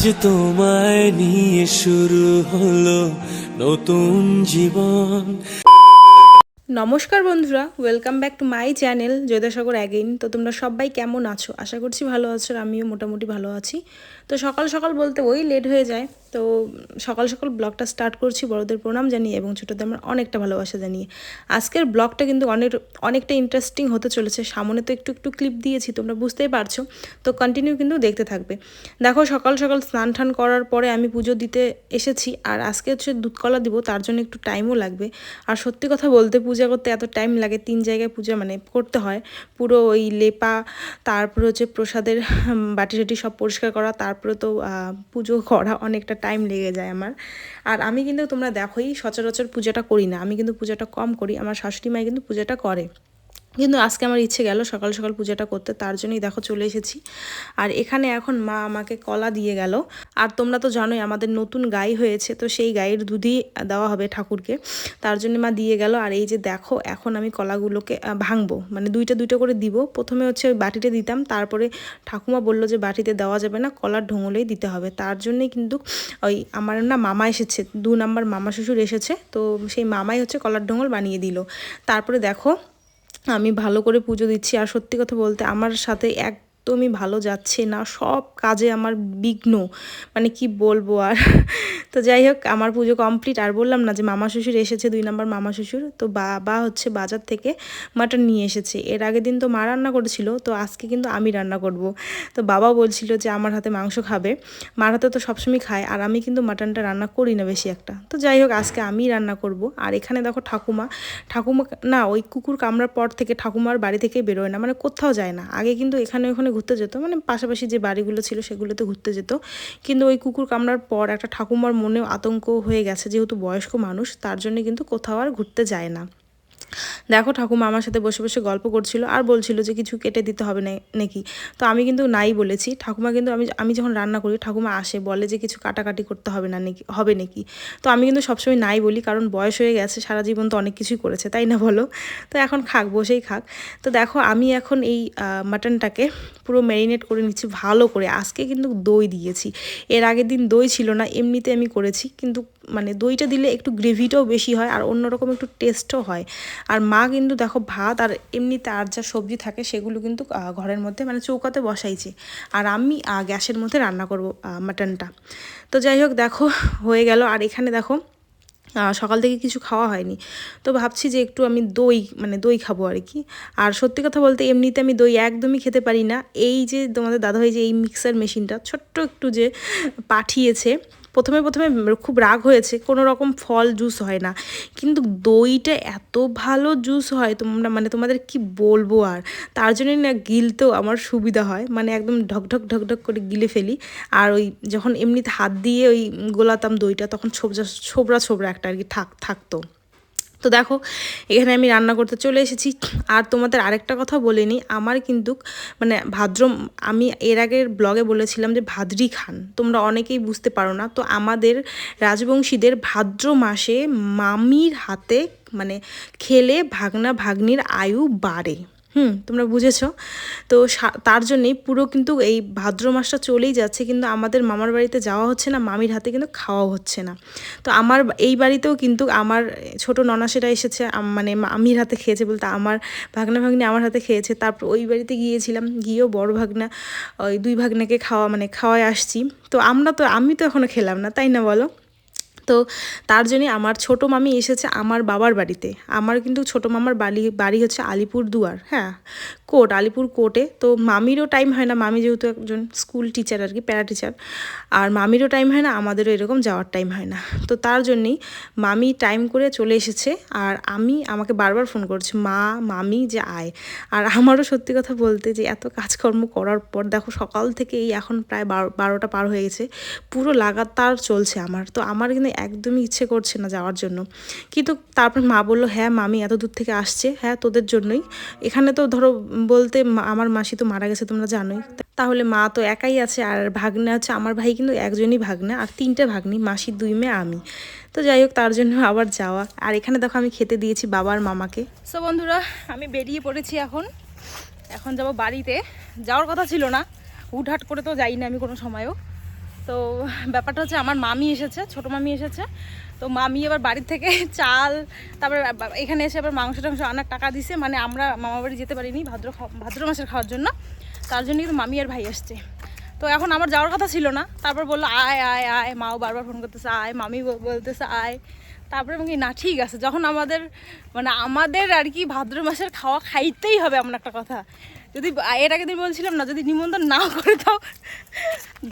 আজ তোমায় নিয়ে শুরু হলো নতুন জীবন। নমস্কার বন্ধুরা welcome back to my channel Joydasagar again তো তোমরা সবাই কেমন আছো? আশা করছি ভালো আছো, আমিও মোটামুটি ভালো আছি। তো সকাল সকাল বলতে ওই লেট হয়ে যায়। তো সকাল সকাল ব্লগটা স্টার্ট করছি বড়দের প্রণাম জানিয়ে এবং ছোটোদের আমার অনেকটা ভালোবাসা জানিয়ে। আজকের ব্লগটা কিন্তু অনেক, অনেকটা ইন্টারেস্টিং হতে চলেছে। সামনে তো একটু একটু ক্লিপ দিয়েছি, তোমরা বুঝতেই পারছ। তো কন্টিনিউ কিন্তু দেখতে থাকবে। দেখো সকাল সকাল স্নান টান করার পরে আমি পুজো দিতে এসেছি আর আজকে হচ্ছে দুধকলা দিব, তার জন্য একটু টাইমও লাগবে। আর সত্যি কথা বলতে পূজা করতে এত টাইম লাগে, তিন জায়গায় পূজা মানে করতে হয়। পুরো ওই লেপা, তারপর হচ্ছে প্রসাদের বাটি টাটি সব পরিষ্কার করা, তারপরে তো পুজো করা অনেকটা টাইম লেগে যায় আমার। আর আমি কিন্তু তোমরা দেখোই সচরাচর পূজাটা করি না। আমি কিন্তু পূজাটা কম করি। আমার শাশুড়ি মাই কিন্তু পূজাটা করে। কিন্তু আজকে আমার ইচ্ছে গেল সকাল সকাল পূজাটা করতে, তার জন্যই দেখো চলে এসেছি। আর এখানে এখন মা আমাকে কলা দিয়ে গেল। আর তোমরা তো জানোই আমাদের নতুন গাই হয়েছে, তো সেই গাইয়ের দুধই দেওয়া হবে ঠাকুরকে। তার জন্য মা দিয়ে গেল। আর এই যে দেখো, এখন আমি কলাগুলোকে ভাঙবো। মানে দুইটা দুইটা করে দিব। প্রথমে হচ্ছে ওই বাটিতে দিতাম, তারপরে ঠাকুমা বলল যে বাটিতে দেওয়া যাবে না, কলার ঢোঙলেই দিতে হবে। তার জন্যই কিন্তু ওই আমার না মামা এসেছে, দু নাম্বার মামা শ্বশুর এসেছে, তো সেই মামাই হচ্ছে কলার ঢোঙল বানিয়ে দিল। তারপরে দেখো আমি ভালো করে পুজো দিচ্ছি। আর সত্যি কথা বলতে আমার সাথে একদমই ভালো যাচ্ছে না, সব কাজে আমার বিঘ্ন মানে কি বলব আর? তো যাই হোক, আমার পুজো কমপ্লিট আর বললাম না যে মামা শ্বশুর এসেছে, দুই নম্বর মামা শ্বশুর, তো বাবা হচ্ছে বাজার থেকে মাটন নিয়ে এসেছে। এর আগের দিন তো মা রান্না করেছিল, তো আজকে কিন্তু আমি রান্না করব। তো বাবা বলছিল যে আমার হাতে মাংস খাবে, মার হাতে তো সবসময় খায়, আর আমি কিন্তু মাটনটা রান্না করি না বেশি একটা। তো যাই হোক, আজকে আমি রান্না করব। আর এখানে দেখো ঠাকুমা ঠাকুমা, না ওই কুকুর কামড়ার পর থেকে ঠাকুমার বাড়ি থেকে বেরোয় না মানে কোথাও যায় না। আগে কিন্তু এখানে ওখানে ঘুরতে যেত। মানে পাশাপাশি যে বাড়িগুলো ছিল সেগুলোতে ঘুরতে যেত। কিন্তু ওই কুকুর কামড়ার পর একটা ঠাকুমার মনেও আতঙ্ক হয়ে গেছে, যেহেতু বয়স্ক মানুষ, তার জন্য কিন্তু কোথাও আর ঘুরতে যায় না। দেখো ঠাকুমা আমার সাথে বসে বসে গল্প করছিল আর বলছিল যে কিছু কেটে দিতে হবে না নাকি। তো আমি কিন্তু নাই বলেছি। ঠাকুমা কিন্তু আমি আমি যখন রান্না করি, ঠাকুমা আসে, বলে যে কিছু কাটাকাটি করতে হবে না নাকি হবে নাকি। তো আমি কিন্তু সবসময় নাই বলি কারণ বয়স হয়ে গেছে, সারা জীবন তো অনেক কিছুই করেছে, তাই না বলো? তো এখন খাক, বসেই খাক। তো দেখো আমি এখন এই মাটনটাকে পুরো ম্যারিনেট করে নিচ্ছি ভালো করে। আজকে কিন্তু দই দিয়েছি। এর আগের দিন দই ছিল না, এমনিতে আমি করেছি। কিন্তু মানে দইটা দিলে একটু গ্রেভিটাও বেশি হয় আর অন্যরকম একটু টেস্টও হয়। আর মা কিন্তু দেখো ভাত আর এমনিতে আর যা সবজি থাকে সেগুলো কিন্তু ঘরের মধ্যে মানে চৌকাতে বসাইছে। আর আমি গ্যাসের মধ্যে রান্না করব মাটনটা তো যাই হোক দেখো, হয়ে গেল। আর এখানে দেখো সকাল থেকে কিছু খাওয়া হয়নি। তো ভাবছি যে একটু আমি দই মানে দই খাব আর কি। আর সত্যি কথা বলতে এমনিতে আমি দই একদমই খেতে পারি না। এই যে তোমাদের দাদাভাই যে এই মিক্সার মেশিনটা ছোট্ট একটু যে পাঠিয়েছে প্রথমে প্রথমে খুব রাগ হয়েছে, কোনো রকম ফল জুস হয় না। কিন্তু দইটা এত ভালো জুস হয়, তোমরা মানে তোমাদের কি বলব আর? তার জন্যই না গিলতেও আমার সুবিধা হয় মানে একদম ঢকঢক ঢকঢক করে গিলে ফেলি। আর ওই যখন এমনিতে হাত দিয়ে ওই গোলাতাম দইটা, তখন ছোবরা ছোবরা ছোবরা একটা আর কি থাক, থাকতো। তো দেখো, এখানে আমি রান্না করতে চলে এসেছি। আর তোমাদের আরেকটা কথা বলে নিই আমার কিন্তু মানে ভাদ্র, আমি এর আগের ব্লগে বলেছিলাম যে ভাদ্রি খান, তোমরা অনেকেই বুঝতে পারো না। তো আমাদের রাজবংশীদের ভাদ্র মাসে মামির হাতে মানে খেলে ভাগনা ভাগ্নির আয়ু বাড়ে। হুম, তোমরা বুঝেছ। তো তার জন্যেই পুরো কিন্তু এই ভাদ্র মাসটা চলেই যাচ্ছে, কিন্তু আমাদের মামার বাড়িতে যাওয়া হচ্ছে না, মামির হাতে কিন্তু খাওয়াও হচ্ছে না। তো আমার এই বাড়িতেও কিন্তু আমার ছোট ননাসেরা এসেছে মানে মামির হাতে খেয়েছে বলতে আমার ভাগনা ভাগ্নি আমার হাতে খেয়েছে। তারপর ওই বাড়িতে গিয়েছিলাম, গিয়েও বড় ভাগনা, ওই দুই ভাগনাকে খাওয়া মানে খাওয়ায় আসছি। তো আমরা তো, আমি তো এখনও খেলাম না, তাই না বলো? তো তার জন্যে আমার ছোট মামি এসেছে আমার বাবার বাড়িতে। আমার কিন্তু ছোট মামার বাড়ি বাড়ি হচ্ছে আলিপুর দুয়ার হ্যাঁ? কোর্ট, আলিপুর কোর্টে। তো মামিরও টাইম হয় না, মামি যেহেতু একজন স্কুল টিচার আর কি প্যারা টিচার আর মামিরও টাইম হয় না, আমাদেরও এরকম যাওয়ার টাইম হয় না। তো তার জন্যেই মামি টাইম করে চলে এসেছে, আর আমি আমাকে বারবার ফোন করছে, মা, মামি যে আয়। আর আমারও সত্যি কথা বলতে যে এত কাজকর্ম করার পর, দেখো সকাল থেকে এই এখন প্রায় বারো, বারোটা পার হয়ে গেছে, পুরো লাগাতার চলছে আমার। তো আমার কিন্তু একদমই ইচ্ছে করছে না যাওয়ার জন্য। কিন্তু তারপর মা বলল হ্যাঁ মামি, এত দূর থেকে আসছে। হ্যাঁ তোদের জন্যই। এখানে তো ধরো বলতে আমার মাসি তো মারা গেছে, তোমরা জানোই। তাহলে মা তো একাই আছে আর ভাগ্নে আছে। আমার ভাই কিন্তু একজনই ভাগ্নে আর তিনটে ভাগ্নি মাসির দুই মেয়ে, আমি। তো যাই হোক, তার জন্য আবার যাওয়া। আর এখানে দেখো, আমি খেতে দিয়েছি বাবার মামাকে। সো বন্ধুরা, আমি বেরিয়ে পড়েছি এখন। এখন যাব বাড়িতে। যাওয়ার কথা ছিল না। হুটহাট করে তো যাই না আমি কোনো সময়ও। তো ব্যাপারটা হচ্ছে আমার মামি এসেছে, ছোট মামি এসেছে। তো মামি এবার বাড়ির থেকে চাল, তারপরে এখানে এসে আবার মাংস টাংস আনার টাকা দিছে। মানে আমরা মামা বাড়ি যেতে পারিনি ভাদ্র ভাদ্র মাসের খাওয়ার জন্য। তার জন্য কিন্তু মামি আর ভাই আসছে। তো এখন আমার যাওয়ার কথা ছিল না। তারপর বলল, আয় আয় আয়, মাও বারবার ফোন করতেছে, আয়, মামি বল- বলতেছে, আয়। তারপরে আমি না, ঠিক আছে। যখন আমাদের মানে আমাদের আর কি ভাদ্র মাসের খাওয়া খাইতেই হবে এমন একটা কথা। যদি এর আগে বলছিলাম না, যদি নিমন্ত্রণ না করে দাও,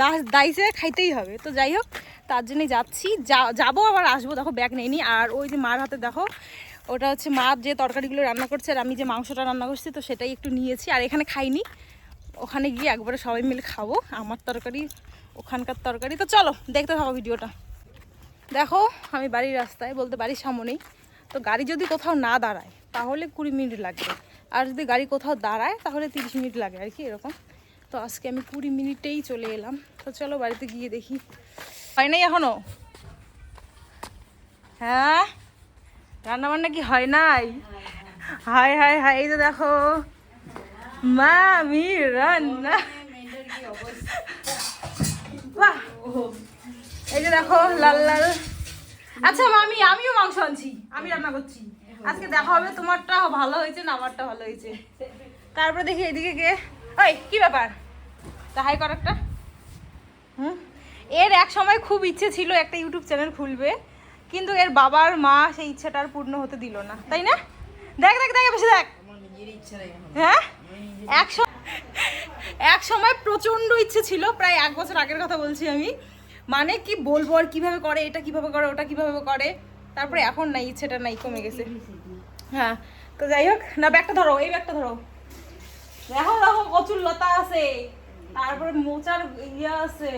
দাস দাইসে খাইতেই হবে। তো যাই হোক, তার জন্যই যাচ্ছি। যাব আবার, আসব। দেখো ব্যাগ নেইনি আর ওই যে মার হাতে দেখো, ওটা হচ্ছে মা যে তরকারিগুলো রান্না করছে, আর আমি যে মাংসটা রান্না করছি, তো সেটাই একটু নিয়েছি। আর এখানে খাইনি। ওখানে গিয়ে একবারে সবাই মিলে খাব। আমার তরকারি, ওখানকার তরকারি। তো চলো, দেখতে থাকো ভিডিওটা। দেখো, আমি বাড়ির রাস্তায়, বলতে বাড়ির সামনেই। তো গাড়ি যদি কোথাও না দাঁড়ায়, তাহলে কুড়ি মিনিট লাগবে। আর যদি গাড়ি কোথাও দাঁড়ায়, তাহলে তিরিশ মিনিট লাগে আর কি, এরকম। তো আজকে আমি কুড়ি মিনিটেই চলে এলাম। তো চলো বাড়িতে গিয়ে দেখি। হয় নাই এখনও? হ্যাঁ? রান্না বান্না কি হয় নাই? হাই হাই হাই এই তো দেখো। মা আমি রান্না এই যে দেখো, লাল লাল। আচ্ছা মামি, আমিও মাংস আনছি। আমি রান্না করছি। আজকে দেখা হবে তোমারটা ভালো হয়েছে না আমারটা ভালো হয়েছে। তারপরে দেখি এদিকে কে। ওই কি ব্যাপার? তা হাই কর একটা হুম? এর এক সময় খুব ইচ্ছে ছিল একটা ইউটিউব চ্যানেল খুলবে কিন্তু এর বাবার মা সেই ইচ্ছাটা আর পূর্ণ হতে দিল না তাই না? দেখ দেখ দেখ বেশি দেখ। হ্যাঁ? এক সময় প্রচণ্ড ইচ্ছে ছিল প্রায় এক বছর আগের কথা বলছি আমি। মানে কি বলব আর কীভাবে করে এটা কীভাবে করে ওটা কীভাবে করে? তারপরে এখন নাই ইচ্ছেটা নাই কমে গেছে। হ্যাঁ তো যাই হোক না ব্যাগটা ধরো এই ব্যাগটা ধরো। দেখো দেখো কচুর লতা আছে। তারপরে মোচার ইয়ে আছে।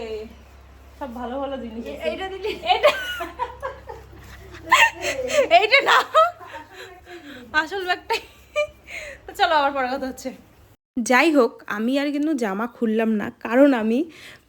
সব ভালো ভালো জিনিস এইটা দিলি? এটা এইটা না। আসল ব্যাগটাই। তো চলো আবার পরে কথা হচ্ছে। যাই হোক আমি আর কিন্তু জামা খুললাম না। কারণ আমি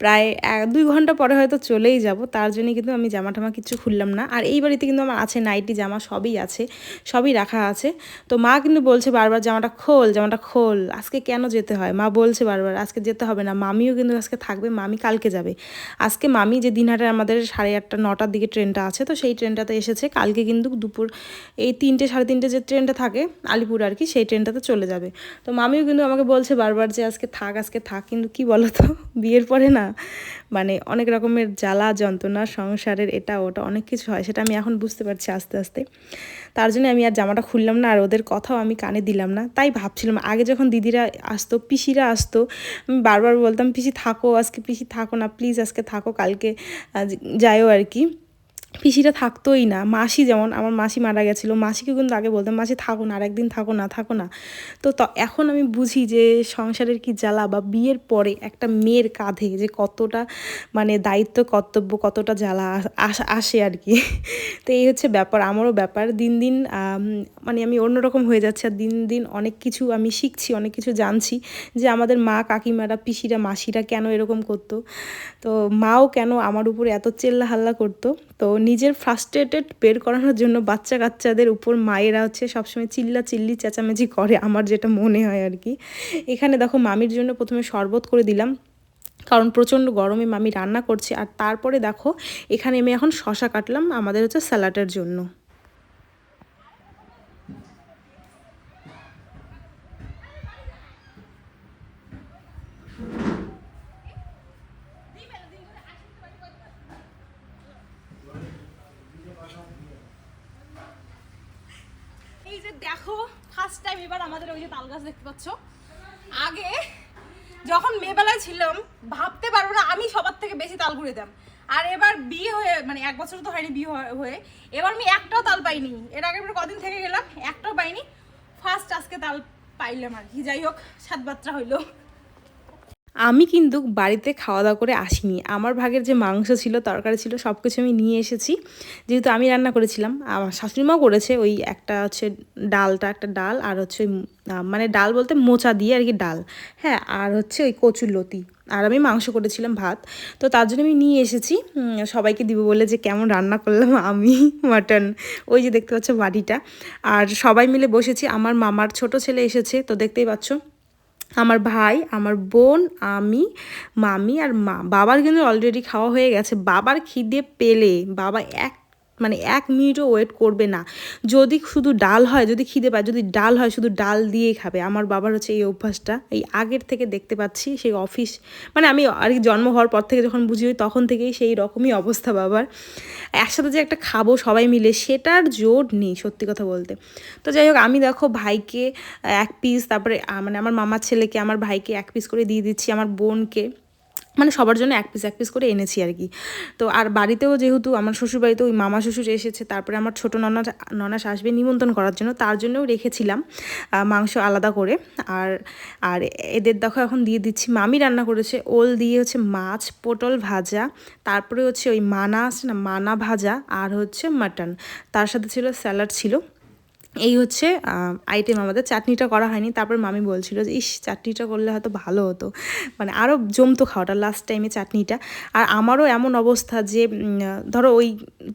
প্রায় এক, দুই ঘণ্টা পরে হয়তো চলেই যাব। তার জন্য কিন্তু আমি জামা টামা কিছু খুললাম না। আর এই বাড়িতে কিন্তু আমার আছে নাইটি, জামা সবই আছে, সবই রাখা আছে। তো মা কিন্তু বলছে বারবার, জামাটা খোল জামাটা খোল। আজকে কেন যেতে হয়? মা বলছে বারবার, আজকে যেতে হবে না। মামিও কিন্তু আজকে থাকবে, মামি কালকে যাবে। আজকে মামি যে দিনহাটে আমাদের সাড়ে আটটা, নটার দিকে ট্রেনটা আছে, তো সেই ট্রেনটাতে এসেছে। কালকে কিন্তু দুপুর, এই তিনটে, সাড়ে তিনটে যে ট্রেনটা থাকে, আলিপুর আর কি, সেই ট্রেনটাতে চলে যাবে। তো মামিও কিন্তু আমাকে বলছে বারবার যে, আজকে থাক আজকে থাক। কিন্তু কি বলো তো বিয়ের পরে না মানে অনেক রকমের জ্বালা, যন্ত্রণা, সংসারের এটা, ওটা অনেক কিছু হয়, সেটা আমি এখন বুঝতে পারছি আস্তে আস্তে। তার জন্য আমি আর জামাটা খুললাম না, আর ওদের কথাও আমি কানে দিলাম না। তাই ভাবছিলাম, আগে যখন দিদিরা আসতো, পিসিরা আসতো, আমি বারবার বলতাম, পিসি থাকো, আজকে পিসি থাকো না প্লিজ আজকে থাকো, কালকে যাইও আর কি। পিসিটা থাকতোই না, মাসি যেমন, আমার মাসি মারা গেছিল, মাসিকে কিন্তু আগে বলতাম, মাসি, থাকো না আর একদিন থাকো না থাকো না। তো এখন আমি বুঝি যে সংসারের কি জ্বালা বা বিয়ের পরে একটা মেয়ের কাঁধে যে কতটা মানে দায়িত্ব, কর্তব্য, কতটা জ্বালা আসে আর কি। তো এই হচ্ছে ব্যাপার, আমারও ব্যাপার। দিন দিন মানে আমি অন্যরকম হয়ে যাচ্ছে আর দিন দিন অনেক কিছু আমি শিখছি, অনেক কিছু জানছি যে আমাদের মা কাকিমারা, পিসিরা, মাসিরা কেন এরকম করতো। তো মাও কেন আমার উপরে এত চেল্লা হাল্লা করতো। তো নিজের ফ্রাস্ট্রেটেড বের করানোর জন্য বাচ্চা কাচ্চাদের উপর মায়েরা হচ্ছে সবসময় চিল্লা চিল্লি চেঁচামেচি করে, আমার যেটা মনে হয় আর কি। এখানে দেখো মামির জন্য প্রথমে শরবত করে দিলাম, কারণ প্রচণ্ড গরমে মামি রান্না করছে। আর তারপরে দেখো, এখানে আমি এখন শশা কাটলাম আমাদের হচ্ছে স্যালাডের জন্য এই যে দেখো ফার্স্ট টাইম এবার আমাদের ওই যে তাল গাছ দেখতে পাচ্ছ। আগে যখন মেয়েবেলায় ছিলাম, ভাবতে পারব না, আমি সবার থেকে বেশি তাল ঘুরে দাম আর এবার বিয়ে হয়ে মানে এক বছর তো হয়নি বিয়ে হয়ে- এবার আমি একটাও তাল পাইনি। এর আগে কদিন থেকে গেলাম, একটাও পাইনি। ফার্স্ট আজকে তাল পাইলাম আর কি। যাই হোক, সাত বাচ্চা হইল। আমি কিন্তু বাড়িতে খাওয়া দাওয়া করে আসিনি। আমার ভাগের যে মাংস ছিল, তরকারি ছিল সব কিছু আমি নিয়ে এসেছি। যেহেতু আমি রান্না করেছিলাম, আমার শাশুড়িমাও করেছে ওই একটা হচ্ছে ডালটা, একটা ডাল আর হচ্ছে মানে ডাল বলতে মোচা দিয়ে আর কি ডাল। হ্যাঁ আর হচ্ছে ওই কচুর লতি। আর আমি মাংস করেছিলাম ভাত। তো তার জন্য আমি নিয়ে এসেছি। সবাইকে দিব বলে যে কেমন রান্না করলাম আমি, মাটন। ওই যে দেখতে পাচ্ছ বাড়িটা আর সবাই মিলে বসেছি। আমার মামার ছোট ছেলে এসেছে, তো দেখতেই পাচ্ছ। আমার ভাই, আমার বোন, আমি, মামি আর মা। বাবার কিন্তু অলরেডি খাওয়া হয়ে গেছে। বাবার খিদে পেলে, বাবা এক মানে এক মিনিটও ওয়েট করবে না। যদি শুধু ডাল হয়, যদি খিদে পায়, যদি ডাল হয়, শুধু ডাল দিয়েই খাবে। আমার বাবার হচ্ছে এই অভ্যাসটা। এই আগের থেকে দেখতে পাচ্ছি সেই অফিস মানে আমি আর জন্ম হওয়ার পর থেকে যখন বুঝি তখন থেকেই সেই রকমই অবস্থা বাবার। একসাথে যে একটা খাব সবাই মিলে, সেটার জোর নেই সত্যি কথা বলতে। তো যাই হোক, আমি দেখো ভাইকে এক পিস তারপরে মানে আমার মামার ছেলেকে, আমার ভাইকে এক পিস করে দিয়ে দিচ্ছি, আমার বোনকে। মানে সবার জন্য এক পিস এক পিস করে এনেছি আর কি। তো আর বাড়িতেও যেহেতু আমার শ্বশুরবাড়িতে ওই মামা শ্বশুর এসেছে, তারপরে আমার ছোটো ননা ননাস আসবে নিমন্ত্রণ করার জন্য, তার জন্যও রেখেছিলাম মাংস আলাদা করে। আর আর এদের দেখো এখন দিয়ে দিচ্ছি, মামি রান্না করেছে, ওল দিয়ে হচ্ছে মাছ, পটল ভাজা, তারপরে হচ্ছে ওই মানা আছে না, মানা ভাজা আর হচ্ছে মাটন। তার সাথে ছিল স্যালাড ছিল। এই হচ্ছে আইটেম আমাদের। চাটনিটা করা হয়নি। তারপর মামি বলছিল যে, ইস, চাটনিটা করলে হয়তো ভালো হতো। মানে আরও জমতো খাওয়াটা লাস্ট টাইমে চাটনিটা। আর আমারও এমন অবস্থা যে ধরো ওই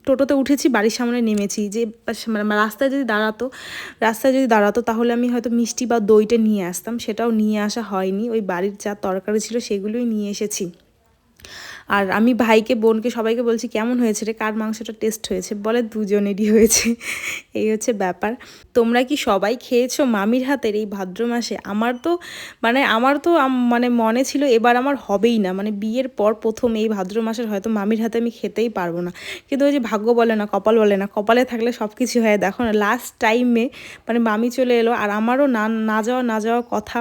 টোটোতে উঠেছি, বাড়ির সামনে নেমেছি যে মানে রাস্তায় যদি দাঁড়াতো, রাস্তায় যদি দাঁড়াতো, তাহলে আমি হয়তো মিষ্টি বা দইটা নিয়ে আসতাম। সেটাও নিয়ে আসা হয়নি। ওই বাড়ির যা তরকারি ছিল, সেগুলোই নিয়ে এসেছি। আর আমি ভাইকে, বোনকে সবাইকে বলছি, কেমন হয়েছে রে? কার মাংসটা টেস্ট হয়েছে? বলে দুজনেরই হয়েছে। এই হচ্ছে ব্যাপার। তোমরা কি সবাই খেয়েছো মামির হাতের এই ভাদ্র মাসে? আমার তো মানে আমার তো মানে মনে ছিল এবার আমার হবেই না। মানে বিয়ের পর প্রথম এই ভাদ্র মাসের হয়তো মামির হাতে আমি খেতেই পারব না। কিন্তু ওই যে ভাগ্য বলে না, কপাল বলে না, কপালে থাকলে সব কিছু হয়। দেখো না লাস্ট টাইমে মানে মামি চলে এলো আর আমারও না না যাওয়া না যাওয়া কথা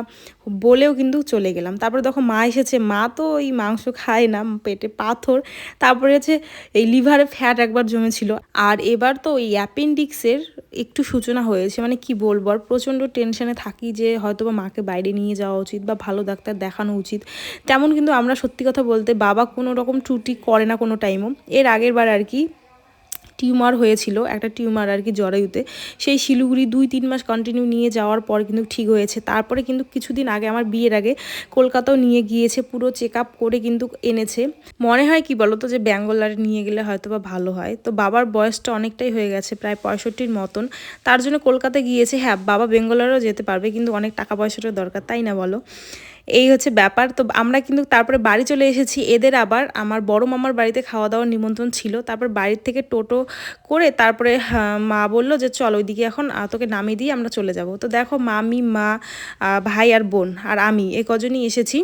বলেও কিন্তু চলে গেলাম। তারপরে দেখো মা এসেছে। মা তো ওই মাংস খায় না পেটে পাথর, তারপরে হচ্ছে এই লিভারে ফ্যাট একবার জমেছিল। আর এবার তো ওই অ্যাপেন্ডিক্সের একটু সূচনা হয়েছে মানে কি বলব? আর প্রচণ্ড টেনশনে থাকি যে হয়তো বা মাকে বাইরে নিয়ে যাওয়া উচিত বা ভালো ডাক্তার দেখানো উচিত। তেমন কিন্তু আমরা সত্যি কথা বলতে বাবা কোনো রকম ত্রুটি করে না কোনো টাইমও এর আগের বার আর কি টিউমার হয়েছিল, একটা টিউমার আর কি জরায়ুতে। সেই শিলিগুড়ি দুই, তিন মাস কন্টিনিউ নিয়ে যাওয়ার পর কিন্তু ঠিক হয়েছে। তারপরে কিন্তু কিছুদিন আগে আমার বিয়ের আগে কলকাতাও নিয়ে গিয়েছে, পুরো চেক আপ করে কিন্তু এনেছে। মনে হয় কি বলো তো যে ব্যাঙ্গোলারে নিয়ে গেলে হয়তো বা ভালো হয়। তো বাবার বয়সটা অনেকটাই হয়ে গেছে, প্রায় পঁয়ষট্টির মতন। তার জন্য কলকাতা গিয়েছে হ্যাঁ বাবা বেঙ্গলারও যেতে পারবে, কিন্তু অনেক টাকা পয়সাটা দরকার, তাই না বলো? এই হচ্ছে ব্যাপার। তো আমরা কিন্তু তারপরে বাড়ি চলে এসেছি। এদের আবার আমার বড় মামার বাড়িতে খাওয়া দাওয়ার নিমন্ত্রণ ছিল। তারপর বাড়ির থেকে টোটো করে তারপরে হ্যাঁ, মা বলল যে চল ওইদিকে এখন তোকে নামিয়ে দিয়ে আমরা চলে যাব। তো দেখো মামি মা ভাই আর বোন আর আমি এ কজনই এসেছি।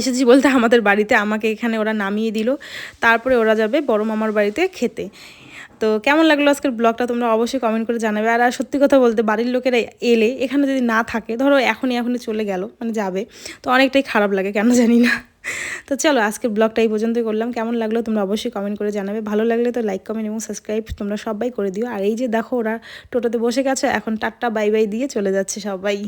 এসেছি বলতে আমাদের বাড়িতে। আমাকে এখানে ওরা নামিয়ে দিল। তারপরে ওরা যাবে বড় মামার বাড়িতে খেতে। তো কেমন লাগল আজকের ব্লগটা? তোমরা অবশ্যই কমেন্ট করে জানাবে। আর সত্যি কথা বলতে, বাড়ির লোকেরা এলে, এখানে যদি না থাকে, ধরো এখনই এখনই চলে গেল মানে যাবে, তো অনেকটাই খারাপ লাগে, কেন জানি না। তো চলো, আজকের ব্লগটা এই পর্যন্তই করলাম। কেমন লাগল তোমরা অবশ্যই কমেন্ট করে জানাবে। ভালো লাগলে তো লাইক কমেন্ট এবং সাবস্ক্রাইব তোমরা সবাই করে দিও। আর এই যে দেখো, ওরা টোটোতে বসে গেছে, এখন টাট্টা বাই বাই দিয়ে চলে যাচ্ছে সবাই।